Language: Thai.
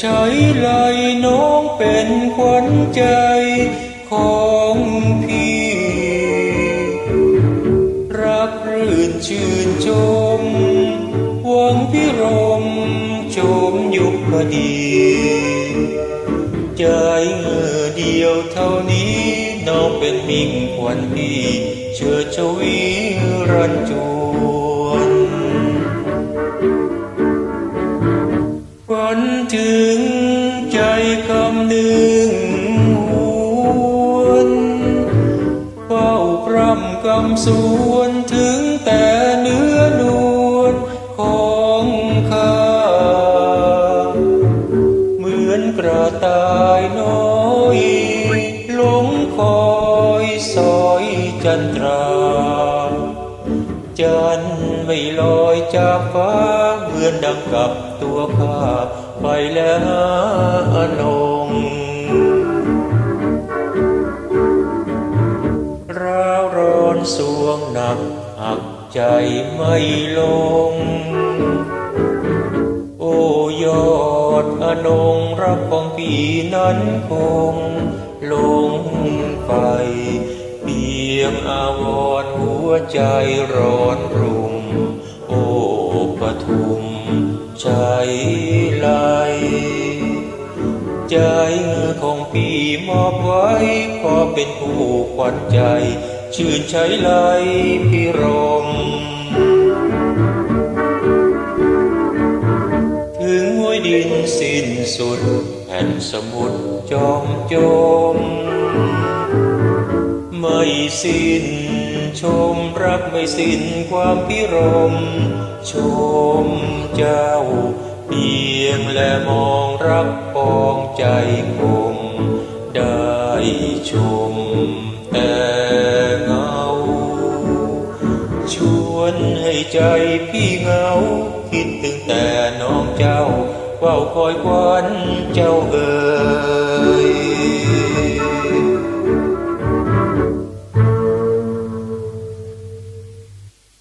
ใช้ไหลน้องเป็นขวัญใจของพี่ รักรื่นชื่นชมหวังพิรมชมยุคดี ใจเงอเดียวเท่านี้น้องเป็นมิ่งขวัญพี่ เชิดชวีรันจวน ถึงใจคำหนึ่งหวนเฝ้าพร่ำกำสวนถึงแต่เนื้อนวลของข้า เหมือนกระต่ายน้อยหลงคอยสอยจันทราจันไม่ลอยจากฟ้าเหมือนดังกับตัวข้า ไปแล้วอนงร้าวร้อนสวงหนักหักใจไม่ลง โอ้ยอดอนงรักของพี่นั้นคงลงไป เพียงอาวรหัวใจร้อนรุ่ม ใจไหลใจของพี่มอบไว้ขอเป็นผู้ขวัญใจ ชื่นใช้ไหลพี่รม ถึงห้วยดินสิ้นสุดแผ่นสมุทรจอมจม ไม่สิ้น ชมรักไม่สิ้นความพิรม ชมเจ้าเพียงและมองรักปองใจคมได้ชมแต่เงา ชวนให้ใจพี่เงา คิดถึงแต่น้องเจ้าเฝ้าคอยควันเจ้าเอ๋